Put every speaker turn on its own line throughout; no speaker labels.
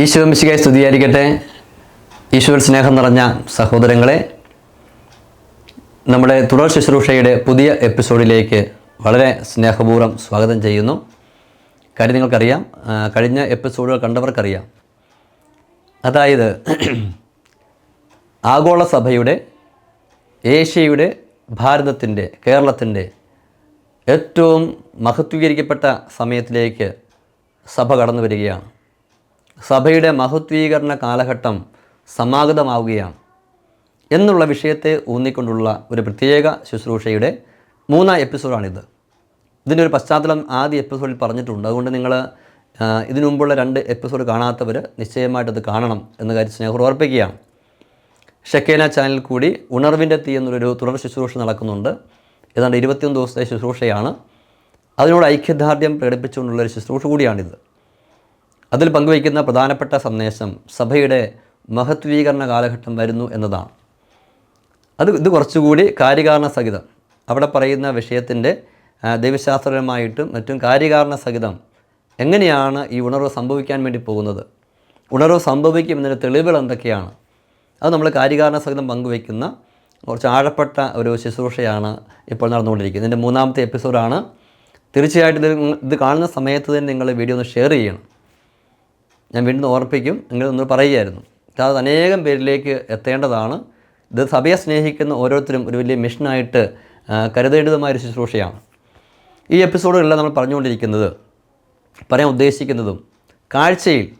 ഈശോ മിശികായി സ്തുതിയായിരിക്കട്ടെ. ഈശ്വര സ്നേഹം നിറഞ്ഞ സഹോദരങ്ങളെ നമ്മുടെ തുടർ ശുശ്രൂഷയുടെ പുതിയ എപ്പിസോഡിലേക്ക് വളരെ സ്നേഹപൂർവം സ്വാഗതം ചെയ്യുന്നു. കാര്യം നിങ്ങൾക്കറിയാം കഴിഞ്ഞ എപ്പിസോഡുകൾ കണ്ടവർക്കറിയാം. അതായത് ആഗോള സഭയുടെ ഏഷ്യയുടെ ഭാരതത്തിന്റെ കേരളത്തിന്റെ ഏറ്റവും മഹത്വീകരിക്കപ്പെട്ട സമയത്തിലേക്ക് സഭ കടന്നു വരികയാണ് സഭയുടെ മഹത്വീകരണ കാലഘട്ടം സമാഗതമാവുകയാണ് എന്നുള്ള വിഷയത്തെ ഊന്നിക്കൊണ്ടുള്ള ഒരു പ്രത്യേക ശുശ്രൂഷയുടെ മൂന്നാം എപ്പിസോഡാണിത്. ഇതിന്റെ ഒരു പശ്ചാത്തലം ആദ്യ എപ്പിസോഡിൽ പറഞ്ഞിട്ടുണ്ട്. അതുകൊണ്ട് നിങ്ങൾ ഇതിനു മുമ്പുള്ള രണ്ട് എപ്പിസോഡ് കാണാത്തവർ നിശ്ചയമായിട്ടത് കാണണം എന്ന കാര്യം സ്നേഹം ഓർപ്പിക്കുകയാണ്. ഷക്കേന ചാനൽ കൂടി ഉണർവിന്റെ തീ എന്നൊരു തുടർ ശുശ്രൂഷ നടക്കുന്നുണ്ട്. ഏതാണ്ട് ഇരുപത്തിയൊന്ന് ദിവസത്തെ ശുശ്രൂഷയാണ്. അതിനോട് ഐക്യദാർഢ്യം പ്രകടിപ്പിച്ചുകൊണ്ടുള്ള ഒരു ശുശ്രൂഷ കൂടിയാണിത്. അതിൽ പങ്കുവയ്ക്കുന്ന പ്രധാനപ്പെട്ട സന്ദേശം സഭയുടെ മഹത്വീകരണ കാലഘട്ടം വരുന്നു എന്നതാണ്. അത് ഇത് കുറച്ചുകൂടി കാര്യകാരണ സഹിതം. അവിടെ പറയുന്ന വിഷയത്തിന്റെ ദൈവശാസ്ത്രപരമായിട്ടും മറ്റും കാര്യകാരണ സഹിതം എങ്ങനെയാണ് ഈ ഉണർവ് സംഭവിക്കാൻ വേണ്ടി പോകുന്നത്? ഉണർവ് സംഭവിക്കും എന്നതിന്റെ തെളിവുകൾ എന്തൊക്കെയാണ്? അത് നമ്മൾ കാര്യകാരണ സഹിതം പങ്കുവയ്ക്കുന്ന കുറച്ച് ആഴപ്പെട്ട ഒരു ശുശ്രൂഷയാണ് ഇപ്പോൾ നടന്നുകൊണ്ടിരിക്കുന്നത്. ഇതിന്റെ മൂന്നാമത്തെ എപ്പിസോഡാണ്. തീർച്ചയായിട്ടും ഇത് ഇത് കാണുന്ന സമയത്ത് തന്നെ നിങ്ങൾ വീഡിയോ ഒന്ന് ഷെയർ ചെയ്യണം. ഞാൻ വീണ്ടും ഓർപ്പിക്കും നിങ്ങൾ ഒന്ന് പറയുകയായിരുന്നു. അത് അനേകം പേരിലേക്ക് എത്തേണ്ടതാണ്. ഇത് സഭയെ സ്നേഹിക്കുന്ന ഓരോരുത്തരും ഒരു വലിയ മിഷനായിട്ട് കരുതേണ്ടതുമായൊരു ശുശ്രൂഷയാണ്. ഈ എപ്പിസോഡുകളിൽ നമ്മൾ പറഞ്ഞുകൊണ്ടിരിക്കുന്നത് പറയാൻ ഉദ്ദേശിക്കുന്നതും കാഴ്ചയിൽ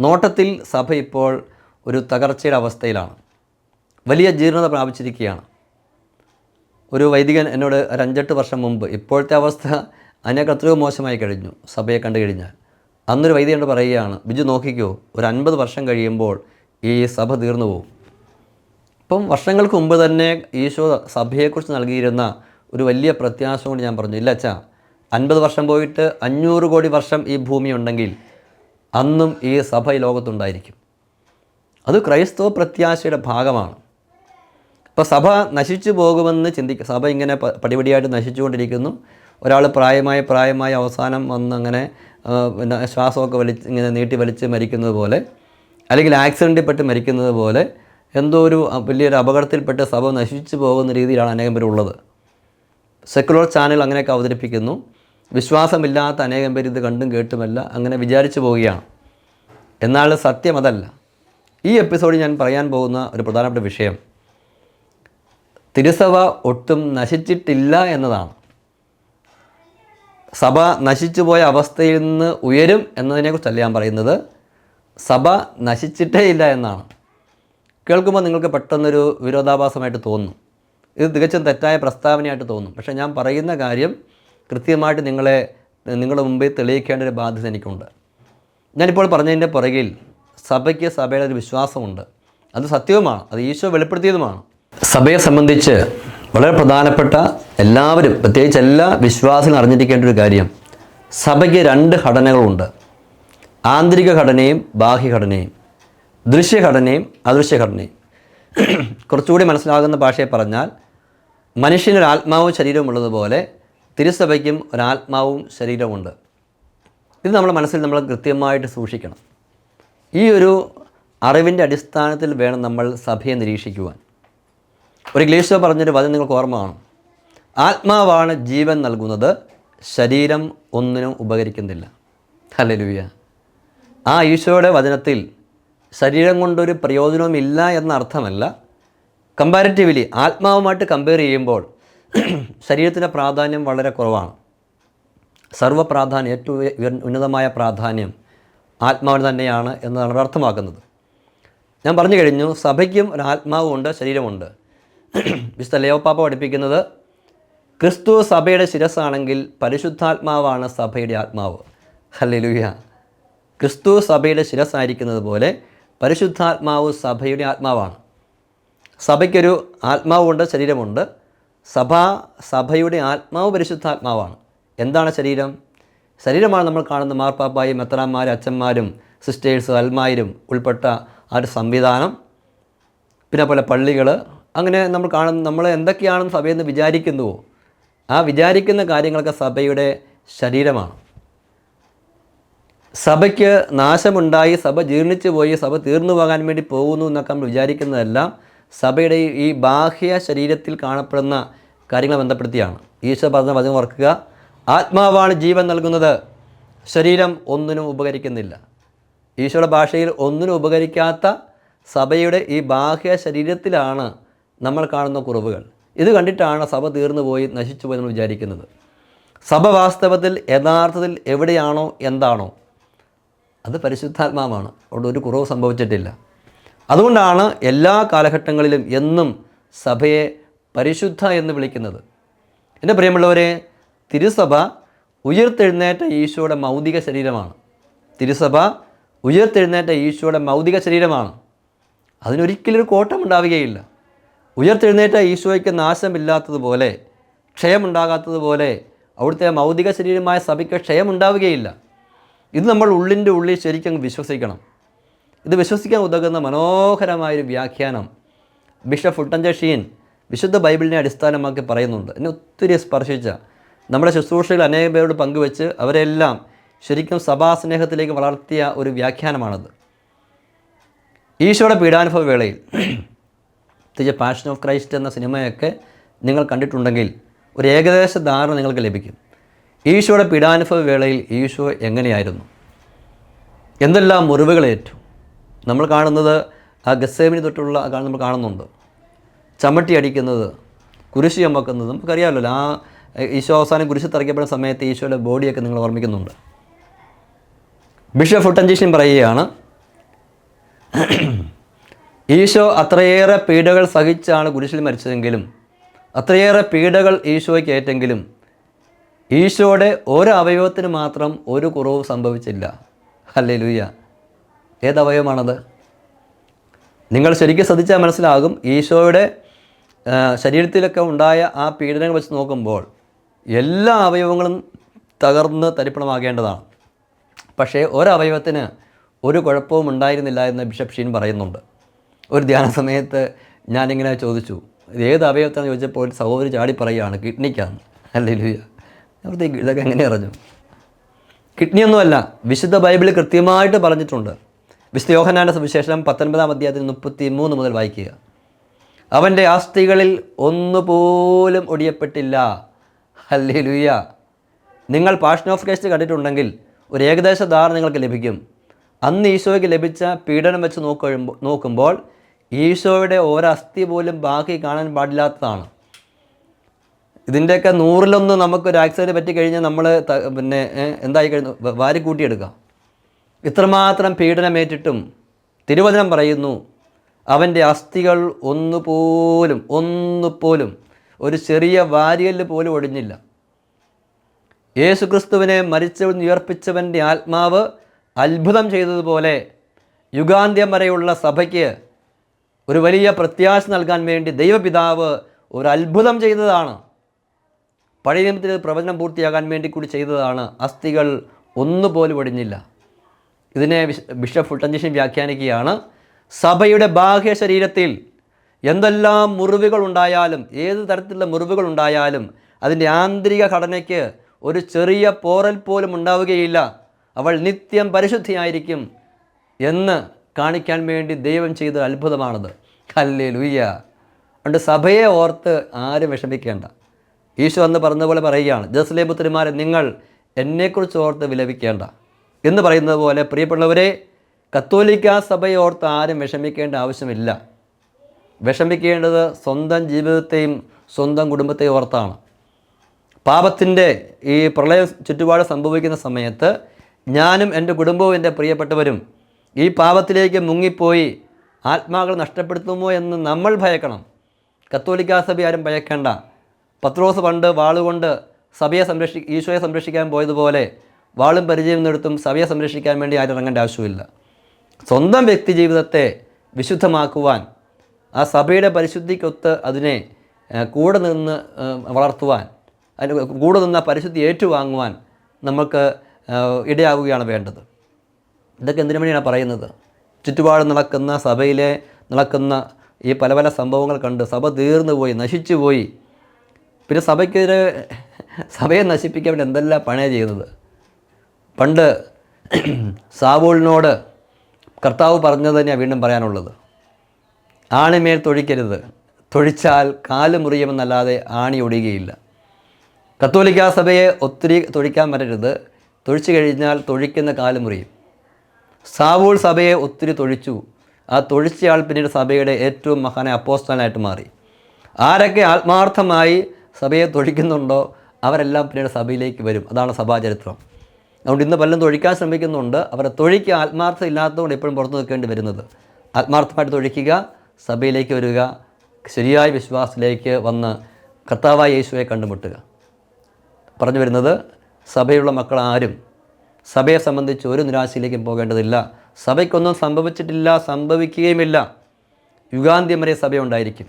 നോട്ടത്തിൽ സഭ ഇപ്പോൾ ഒരു തകർച്ചയുടെ അവസ്ഥയിലാണ്. വലിയ ജീർണത പ്രാപിച്ചിരിക്കുകയാണ്. ഒരു വൈദികൻ എന്നോട് ഒരു അഞ്ചെട്ട് വർഷം മുമ്പ് ഇപ്പോഴത്തെ അവസ്ഥ അതിനേക്കാൾ മോശമായി കഴിഞ്ഞു സഭയെ കണ്ടു കഴിഞ്ഞാൽ. അന്നൊരു വൈദികനോട് പറയുകയാണ് ബിജു നോക്കിക്കോ ഒരു അൻപത് വർഷം കഴിയുമ്പോൾ ഈ സഭ തീർന്നു പോകും ഇപ്പം വർഷങ്ങൾക്ക് മുമ്പ് തന്നെ ഈശോ സഭയെക്കുറിച്ച് നൽകിയിരുന്ന ഒരു വലിയ പ്രത്യാശ കൊണ്ട് ഞാൻ പറഞ്ഞു ഇല്ല അച്ഛാ അൻപത് വർഷം പോയിട്ട് അഞ്ഞൂറ് കോടി വർഷം ഈ ഭൂമി ഉണ്ടെങ്കിൽ അന്നും ഈ സഭ ഈ ലോകത്തുണ്ടായിരിക്കും. അത് ക്രൈസ്തവ പ്രത്യാശയുടെ ഭാഗമാണ്. ഇപ്പോൾ സഭ നശിച്ചു പോകുമെന്ന് ചിന്തിക്കുക സഭ ഇങ്ങനെ പടിപടിയായിട്ട് നശിച്ചുകൊണ്ടിരിക്കുന്നു. ഒരാൾ പ്രായമായ പ്രായമായി അവസാനം വന്ന് അങ്ങനെ പിന്നെ ശ്വാസമൊക്കെ വലിച്ച് ഇങ്ങനെ നീട്ടി വലിച്ച് മരിക്കുന്നത് പോലെ അല്ലെങ്കിൽ ആക്സിഡന്റിൽ പെട്ട് മരിക്കുന്നത് പോലെ എന്തോ ഒരു വലിയൊരു അപകടത്തിൽപ്പെട്ട് സഭ നശിച്ചു പോകുന്ന രീതിയിലാണ് അനേകം ഉള്ളത്. സെക്കുലർ ചാനൽ അങ്ങനെയൊക്കെ അവതരിപ്പിക്കുന്നു. വിശ്വാസമില്ലാത്ത അനേകം പേര് ഇത് കണ്ടും കേട്ടുമല്ല അങ്ങനെ വിചാരിച്ചു പോവുകയാണ്. എന്നാൽ സത്യം അതല്ല. ഈ എപ്പിസോഡിൽ ഞാൻ പറയാൻ പോകുന്ന ഒരു പ്രധാനപ്പെട്ട വിഷയം തിരുസഭ ഒട്ടും നശിച്ചിട്ടില്ല എന്നതാണ്. സഭ നശിച്ചുപോയ അവസ്ഥയിൽ നിന്ന് ഉയരും എന്നതിനെക്കുറിച്ചല്ല ഞാൻ പറയുന്നത്. സഭ നശിച്ചിട്ടേ ഇല്ല എന്നാണ്. കേൾക്കുമ്പോൾ നിങ്ങൾക്ക് പെട്ടെന്നൊരു വിരോധാഭാസമായിട്ട് തോന്നും. ഇത് തികച്ചും തെറ്റായ പ്രസ്താവനയായിട്ട് തോന്നും. പക്ഷേ ഞാൻ പറയുന്ന കാര്യം കൃത്യമായിട്ട് നിങ്ങളെ നിങ്ങളുടെ മുമ്പിൽ തെളിയിക്കേണ്ട ഒരു ബാധ്യത എനിക്കുണ്ട്. ഞാനിപ്പോൾ പറഞ്ഞതിന്റെ പുറകിൽ സഭയ്ക്ക് സഭയുടെ ഒരു വിശ്വാസമുണ്ട്. അത് സത്യവുമാണ്. അത് ഈശോ വെളിപ്പെടുത്തിയതുമാണ്. സഭയെ സംബന്ധിച്ച് വളരെ പ്രധാനപ്പെട്ട എല്ലാവരും പ്രത്യേകിച്ച് എല്ലാ വിശ്വാസികളും അറിഞ്ഞിരിക്കേണ്ട ഒരു കാര്യം. സഭയ്ക്ക് രണ്ട് ഘടനകളുണ്ട്. ആന്തരിക ഘടനയും ബാഹ്യഘടനയും ദൃശ്യഘടനയും അദൃശ്യഘടനയും കുറച്ചുകൂടി മനസ്സിലാകുന്ന ഭാഷയെ പറഞ്ഞാൽ മനുഷ്യനൊരു ആത്മാവും ശരീരവും ഉള്ളതുപോലെ തിരുസഭയ്ക്കും ഒരാത്മാവും ശരീരവുമുണ്ട്. ഇത് നമ്മുടെ മനസ്സിൽ നമ്മൾ കൃത്യമായിട്ട് സൂക്ഷിക്കണം. ഈ ഒരു അറിവിന്റെ അടിസ്ഥാനത്തിൽ വേണം നമ്മൾ സഭയെ നിരീക്ഷിക്കുവാൻ. ഒരു ഗ്ലീഷോ പറഞ്ഞൊരു വചനം നിങ്ങൾക്ക് ഓർമ്മ കാണും. ആത്മാവാണ് ജീവൻ നൽകുന്നത് ശരീരം ഒന്നിനും ഉപകരിക്കുന്നില്ല. ഹല്ലേലൂയ. ആ ഈശോയുടെ വചനത്തിൽ ശരീരം കൊണ്ടൊരു പ്രയോജനവും ഇല്ല എന്ന അർത്ഥമല്ല. കമ്പാരിറ്റീവ്ലി ആത്മാവുമായിട്ട് കമ്പയർ ചെയ്യുമ്പോൾ ശരീരത്തിന്റെ പ്രാധാന്യം വളരെ കുറവാണ്. സർവപ്രാധാന്യം ഏറ്റവും ഉന്നതമായ പ്രാധാന്യം ആത്മാവിന് തന്നെയാണ് അവിടെ അർത്ഥമാക്കുന്നത്. ഞാൻ പറഞ്ഞു കഴിഞ്ഞു സഭയ്ക്കും ഒരു ആത്മാവുമുണ്ട് ശരീരമുണ്ട്. വിശുദ്ധ ലേവപ്പാപ്പ പഠിപ്പിക്കുന്നത് ക്രിസ്തു സഭയുടെ ശിരസ്സാണെങ്കിൽ പരിശുദ്ധാത്മാവാണ് സഭയുടെ ആത്മാവ്. ഹല്ലേലൂയ. ക്രിസ്തു സഭയുടെ ശിരസ്സായിരിക്കുന്നത് പോലെ പരിശുദ്ധാത്മാവ് സഭയുടെ ആത്മാവാണ്. സഭയ്ക്കൊരു ആത്മാവുണ്ട് ശരീരമുണ്ട്. സഭ സഭയുടെ ആത്മാവ് പരിശുദ്ധാത്മാവാണ്. എന്താണ് ശരീരം? ശരീരമാണ് നമ്മൾ കാണുന്ന മാർപ്പാപ്പായും മെത്രാന്മാരും അച്ഛന്മാരും സിസ്റ്റേഴ്സ് അൽമാരും ഉൾപ്പെട്ട ആ ഒരു സംവിധാനം. പിന്നെ പോലെ പള്ളികൾ അങ്ങനെ നമ്മൾ കാണുന്ന നമ്മൾ എന്തൊക്കെയാണെന്ന് സഭയെന്ന് വിചാരിക്കുന്നുവോ ആ വിചാരിക്കുന്ന കാര്യങ്ങളൊക്കെ സഭയുടെ ശരീരമാണ്. സഭയ്ക്ക് നാശമുണ്ടായി സഭ ജീർണിച്ചു പോയി സഭ തീർന്നു പോകാൻ വേണ്ടി പോകുന്നു എന്നൊക്കെ നമ്മൾ വിചാരിക്കുന്നതെല്ലാം സഭയുടെ ഈ- ബാഹ്യ ശരീരത്തിൽ കാണപ്പെടുന്ന കാര്യങ്ങൾ ബന്ധപ്പെടുത്തിയാണ്. ഈശോ പറഞ്ഞ വചനം ഓർക്കുക ആത്മാവാണ് ജീവൻ നൽകുന്നത് ശരീരം ഒന്നിനും ഉപകരിക്കുന്നില്ല. ഈശോയുടെ ഭാഷയിൽ ഒന്നിനും ഉപകരിക്കാത്ത സഭയുടെ ഈ ബാഹ്യ ശരീരത്തിലാണ് നമ്മൾ കാണുന്ന കുറവുകൾ. ഇത് കണ്ടിട്ടാണ് സഭ തീർന്നു പോയി നശിച്ചു പോയി നമ്മൾ വിചാരിക്കുന്നത്. സഭ വാസ്തവത്തിൽ യഥാർത്ഥത്തിൽ എവിടെയാണോ എന്താണോ അത് പരിശുദ്ധാത്മാവാണ്. അവിടെ ഒരു കുറവ് സംഭവിച്ചിട്ടില്ല. അതുകൊണ്ടാണ് എല്ലാ കാലഘട്ടങ്ങളിലും എന്നും സഭയെ പരിശുദ്ധ എന്ന് വിളിക്കുന്നത്. എന്റെ പ്രിയമുള്ളവരെ തിരുസഭ ഉയർത്തെഴുന്നേറ്റ ഈശോയുടെ മൗതിക ശരീരമാണ്. തിരുസഭ ഉയർത്തെഴുന്നേറ്റ ഈശോയുടെ മൗതിക ശരീരമാണ്. അതിനൊരിക്കലും ഒരു കോട്ടം ഉണ്ടാവുകയില്ല ഉയർത്തെഴുന്നേറ്റ ഈശോയ്ക്ക് നാശമില്ലാത്തതുപോലെ ക്ഷയമുണ്ടാകാത്തതുപോലെ അവിടുത്തെ മൗതിക ശരീരമായ സഭയ്ക്ക് ക്ഷയമുണ്ടാവുകയില്ല. ഇത് നമ്മൾ ഉള്ളിന്റെ ഉള്ളിൽ ശരിക്കും വിശ്വസിക്കണം. ഇത് വിശ്വസിക്കാൻ ഉതകുന്ന മനോഹരമായൊരു വ്യാഖ്യാനം ബിഷപ്പ് ഫുട്ടഞ്ചഷീൻ വിശുദ്ധ ബൈബിളിനെ അടിസ്ഥാനമാക്കി പറയുന്നുണ്ട്. എന്നെ ഒത്തിരി സ്പർശിച്ച നമ്മുടെ ശുശ്രൂഷകൾ അനേകം പേരോട് പങ്കുവെച്ച് അവരെല്ലാം ശരിക്കും സഭാസ്നേഹത്തിലേക്ക് വളർത്തിയ ഒരു വ്യാഖ്യാനമാണത്. ഈശോയുടെ പീഡാനുഭവ വേളയിൽ പ്രത്യേകിച്ച് പാഷൻ ഓഫ് ക്രൈസ്റ്റ് എന്ന സിനിമയൊക്കെ നിങ്ങൾ കണ്ടിട്ടുണ്ടെങ്കിൽ ഒരു ഏകദേശ ധാരണ നിങ്ങൾക്ക് ലഭിക്കും. ഈശോയുടെ പീഡാനുഭവ വേളയിൽ ഈശോ എങ്ങനെയായിരുന്നു? എന്തെല്ലാം മുറിവുകളേറ്റു നമ്മൾ കാണുന്നത് ആ ഗസേമിന് തൊട്ടുള്ള നമ്മൾ കാണുന്നുണ്ട്. ചമ്മട്ടി അടിക്കുന്നത് കുരിശ് ചമ്മക്കുന്നത് നമുക്കറിയാമല്ലോ ആ ഈശോ അവസാനം കുരിശി തറയ്ക്കപ്പെടുന്ന സമയത്ത് ഈശോയുടെ ബോഡിയൊക്കെ നിങ്ങൾ ഓർമ്മിക്കുന്നുണ്ട്. ബിഷപ്പ് ഫുട്ടഞ്ചീഷൻ പറയുകയാണ് ഈശോ അത്രയേറെ പീഡകൾ സഹിച്ചാണ് കുരിശിൽ മരിച്ചതെങ്കിലും അത്രയേറെ പീഡകൾ ഈശോയ്ക്ക് ഏറ്റെങ്കിലും ഈശോയുടെ ഒരു അവയവത്തിന് മാത്രം ഒരു കുറവും സംഭവിച്ചില്ല. അല്ലേ ലൂയ ഏതവയവമാണത്? നിങ്ങൾ ശരിക്കും ശ്രദ്ധിച്ചാൽ മനസ്സിലാകും ഈശോയുടെ ശരീരത്തിലൊക്കെ ഉണ്ടായ ആ പീഡനങ്ങൾ വെച്ച് നോക്കുമ്പോൾ എല്ലാ അവയവങ്ങളും തകർന്ന് തരിപ്പണമാകേണ്ടതാണ്. പക്ഷേ ഒരവയവത്തിന് ഒരു കുഴപ്പവും ഉണ്ടായിരുന്നില്ല എന്ന് ബിഷപ്പ് ഷീൻ പറയുന്നുണ്ട്. ഒരു ധ്യാന സമയത്ത് ഞാനിങ്ങനെ ചോദിച്ചു ഏത് അവയവത്താണെന്ന് ചോദിച്ചപ്പോൾ ഒരു സഹോദരി ചാടി പറയുകയാണ് കിഡ്നിക്കാണ്. അല്ലേ ലൂയ ഇതൊക്കെ എങ്ങനെ അറിഞ്ഞു? കിഡ്നിയൊന്നുമല്ല വിശുദ്ധ ബൈബിളിൽ കൃത്യമായിട്ട് പറഞ്ഞിട്ടുണ്ട്. വിശുദ്ധ യോഹനാന്റെ സുവിശേഷം പത്തൊൻപതാം അധ്യായത്തിൽ മുപ്പത്തി മൂന്ന് മുതൽ വായിക്കുക. അവന്റെ ആസ്തികളിൽ ഒന്നുപോലും ഒടിയപ്പെട്ടില്ല. അല്ലേ ലൂയ നിങ്ങൾ പാഷൻ ഓഫ് കേസ്റ്റ് കണ്ടിട്ടുണ്ടെങ്കിൽ ഒരു ഏകദേശ ധാരണ നിങ്ങൾക്ക് ലഭിക്കും. അന്ന് ഈശോയ്ക്ക് ലഭിച്ച പീഡനം വെച്ച് നോക്കുമ്പോൾ നോക്കുമ്പോൾ ഈശോയുടെ ഒരസ്ഥി പോലും ബാക്കി കാണാൻ പാടില്ലാത്തതാണ്. ഇതിന്റെയൊക്കെ നൂറിലൊന്ന് നമുക്കൊരു ആക്സിഡന്റ് പറ്റിക്കഴിഞ്ഞാൽ നമ്മൾ പിന്നെ എന്തായി കഴിഞ്ഞു? വാരി കൂട്ടിയെടുക്കാം ഇത്രമാത്രം പീഡനമേറ്റിട്ടും തിരുവചനം പറയുന്നു അവന്റെ അസ്ഥികൾ ഒന്നുപോലും ഒന്നുപോലും ഒരു ചെറിയ വാരിയൽ പോലും ഒടിഞ്ഞില്ല. യേശുക്രിസ്തുവിനെ മരിച്ചവൻ ഉയർപ്പിച്ചവന്റെ ആത്മാവ് അത്ഭുതം ചെയ്തതുപോലെ യുഗാന്ത്യം വരെയുള്ള സഭയ്ക്ക് ഒരു വലിയ പ്രത്യാശ നൽകാൻ വേണ്ടി ദൈവപിതാവ് ഒരു അത്ഭുതം ചെയ്തതാണ് പഴയ നിയമത്തിൽ പ്രവചനം പൂർത്തിയാകാൻ വേണ്ടി കൂടി ചെയ്തതാണ്. അസ്ഥികൾ ഒന്നുപോലും ഒടിഞ്ഞില്ല. ഇതിനെ ബിഷപ്പ് ഫുട്ടഞ്ചീഷൻ വ്യാഖ്യാനിക്കുകയാണ്. സഭയുടെ ബാഹ്യ ശരീരത്തിൽ എന്തെല്ലാം മുറിവുകൾ ഉണ്ടായാലും ഏത് തരത്തിലുള്ള മുറിവുകൾ ഉണ്ടായാലും അതിന്റെ ആന്തരിക ഘടനയ്ക്ക് ഒരു ചെറിയ പോറൽ പോലും ഉണ്ടാവുകയില്ല. അവൾ നിത്യം പരിശുദ്ധിയായിരിക്കും എന്ന് കാണിക്കാൻ വേണ്ടി ദൈവം ചെയ്ത അത്ഭുതമാണത്. കല്ലേ ലുയ്യ അതുകൊണ്ട് സഭയെ ഓർത്ത് ആരും വിഷമിക്കേണ്ട. ഈശോ അന്ന് പോലെ പറയുകയാണ് ജസ്ലേ പുത്രിമാരെ നിങ്ങൾ എന്നെക്കുറിച്ച് ഓർത്ത് വിലപിക്കേണ്ട. എന്ന് പറയുന്നത് പോലെ പ്രിയപ്പെട്ടവരെ കത്തോലിക്ക സഭയെ ഓർത്ത് ആരും വിഷമിക്കേണ്ട ആവശ്യമില്ല. വിഷമിക്കേണ്ടത് സ്വന്തം ജീവിതത്തെയും സ്വന്തം കുടുംബത്തെയും ഓർത്താണ്. പാപത്തിന്റെ ഈ പ്രളയ ചുറ്റുപാട് സംഭവിക്കുന്ന സമയത്ത് ഞാനും എന്റെ കുടുംബവും എന്റെ പ്രിയപ്പെട്ടവരും ഈ പാപത്തിലേക്ക് മുങ്ങിപ്പോയി ആത്മാക്കൾ നഷ്ടപ്പെടുത്തുമോ എന്ന് നമ്മൾ ഭയക്കണം. കത്തോലിക്കാ സഭ ആരും ഭയക്കേണ്ട. പത്രോസ് പണ്ട് വാളുകൊണ്ട് സഭയെ സംരക്ഷി ഈശോയെ സംരക്ഷിക്കാൻ പോയതുപോലെ വാളും പരിചയം നിർത്തും സഭയെ സംരക്ഷിക്കാൻ വേണ്ടി ആരും ഇറങ്ങേണ്ട ആവശ്യമില്ല. സ്വന്തം വ്യക്തി ജീവിതത്തെ വിശുദ്ധമാക്കുവാൻ ആ സഭയുടെ പരിശുദ്ധിക്കൊത്ത് അതിനെ കൂടെ നിന്ന് വളർത്തുവാൻ അതിന് കൂടെ നിന്ന് പരിശുദ്ധി ഏറ്റുവാങ്ങുവാൻ നമുക്ക് ഇടയാവുകയാണ് വേണ്ടത്. ഇതൊക്കെ എന്തിനു വേണ്ടിയാണ് പറയുന്നത്? ചുറ്റുപാട് നടക്കുന്ന സഭയിലെ നടക്കുന്ന ഈ പല പല സംഭവങ്ങൾ കണ്ട് സഭ തീർന്നു പോയി നശിച്ചു പോയി. പിന്നെ സഭയ്ക്കെതിരെ സഭയെ നശിപ്പിക്കാൻ വേണ്ടി എന്തെല്ലാം പണയ ചെയ്യുന്നത്? പണ്ട് സാവൂളിനോട് കർത്താവ് പറഞ്ഞത് തന്നെയാണ് വീണ്ടും പറയാനുള്ളത്. ആണിമേൽ തൊഴിക്കരുത്. തൊഴിച്ചാൽ കാൽ മുറിയുമെന്നല്ലാതെ ആണി ഒടിയുകയില്ല. കത്തോലിക്കാ സഭയെ ഒത്തിരി തൊഴിക്കാൻ പറ്റരുത് തൊഴിച്ചു കഴിഞ്ഞാൽ തൊഴിക്കുന്ന കാൽ മുറിയും. സാവൂൾ സഭയെ ഒത്തിരി തൊഴിച്ചു. ആ തൊഴിച്ചയാൾ പിന്നീട് സഭയുടെ ഏറ്റവും മഹാനായ അപ്പോസ്തലനായിട്ട് മാറി. ആരൊക്കെ ആത്മാർത്ഥമായി സഭയെ തൊഴിക്കുന്നുണ്ടോ അവരെല്ലാം പിന്നീട് സഭയിലേക്ക് വരും. അതാണ് സഭാചരിത്രം. അതുകൊണ്ട് ഇന്ന് പലരും തൊഴിക്കാൻ ശ്രമിക്കുന്നുണ്ട്. അവരെ തൊഴിക്ക് ആത്മാർത്ഥം ഇല്ലാത്തതുകൊണ്ട് എപ്പോഴും പുറത്തു നിൽക്കേണ്ടി വരുന്നത്. ആത്മാർത്ഥമായിട്ട് തൊഴിക്കുക സഭയിലേക്ക് വരിക ശരിയായ വിശ്വാസത്തിലേക്ക് വന്ന് കർത്താവായ യേശുവെ കണ്ടുമുട്ടുക. പറഞ്ഞു വരുന്നത് സഭയുള്ള മക്കൾ ആരും സഭയെ സംബന്ധിച്ച് ഒരു നിരാശയിലേക്കും പോകേണ്ടതില്ല. സഭയ്ക്കൊന്നും സംഭവിച്ചിട്ടില്ല സംഭവിക്കുകയുമില്ല. യുഗാന്ത്യം വരെ സഭയുണ്ടായിരിക്കും.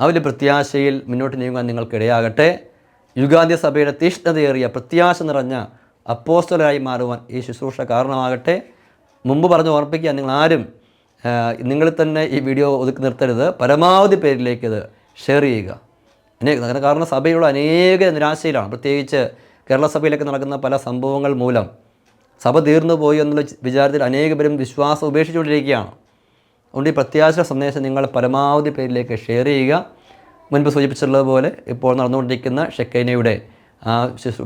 ആ ഒരു പ്രത്യാശയിൽ മുന്നോട്ട് നീങ്ങാൻ നിങ്ങൾക്കിടയാകട്ടെ. യുഗാന്ത്യ സഭയുടെ തീഷ്ണതയേറിയ പ്രത്യാശ നിറഞ്ഞ അപ്പോസ്റ്റലായി മാറുവാൻ ഈ ശുശ്രൂഷ കാരണമാകട്ടെ. മുമ്പ് പറഞ്ഞ് ഓർപ്പിക്കുക നിങ്ങൾ ആരും ആ, നിങ്ങളിൽ തന്നെ ഈ വീഡിയോ ഒതുക്കി നിർത്തരുത്. പരമാവധി പേരിലേക്ക് ഇത് ഷെയർ ചെയ്യുക. അങ്ങനെ കാരണം സഭയുള്ള അനേക നിരാശയിലാണ്. പ്രത്യേകിച്ച് കേരള സഭയിലൊക്കെ നടക്കുന്ന പല സംഭവങ്ങൾ മൂലം. സഭ തീർന്നു പോയി എന്നുള്ള വിചാരത്തിൽ അനേകപേരും വിശ്വാസം ഉപേക്ഷിച്ചുകൊണ്ടിരിക്കുകയാണ്. അതുകൊണ്ട് ഈ പ്രത്യാശ സന്ദേശം നിങ്ങൾ പരമാവധി പേരിലേക്ക് ഷെയർ ചെയ്യുക. മുൻപ് സൂചിപ്പിച്ചിട്ടുള്ളതുപോലെ ഇപ്പോൾ നടന്നുകൊണ്ടിരിക്കുന്ന ഷെക്കൈനയുടെ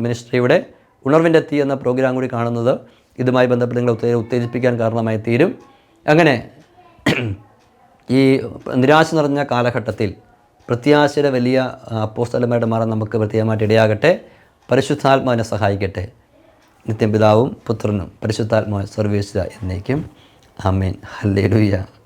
മിനിസ്ട്രിയുടെ ഉണർവിന്റെ തീ എന്ന പ്രോഗ്രാം കൂടി കാണുന്നത് ഇതുമായി ബന്ധപ്പെട്ട് നിങ്ങളെ ഉത്തേ ഉത്തേജിപ്പിക്കാൻ കാരണമായി തീരും. അങ്ങനെ ഈ നിരാശ നിറഞ്ഞ കാലഘട്ടത്തിൽ പ്രത്യാശയുടെ വലിയ അപ്പോസ്തലമായിട്ട് മാറാൻ നമുക്ക് പ്രത്യേകമായിട്ട് ഇടയാകട്ടെ. പരിശുദ്ധാത്മാവിനെ സഹായിക്കട്ടെ. നിത്യം പിതാവും പുത്രനും പരിശുദ്ധാത്മാവ് സർവീസ് എന്നേക്കും. ആമേൻ. ഹല്ലേലൂയ.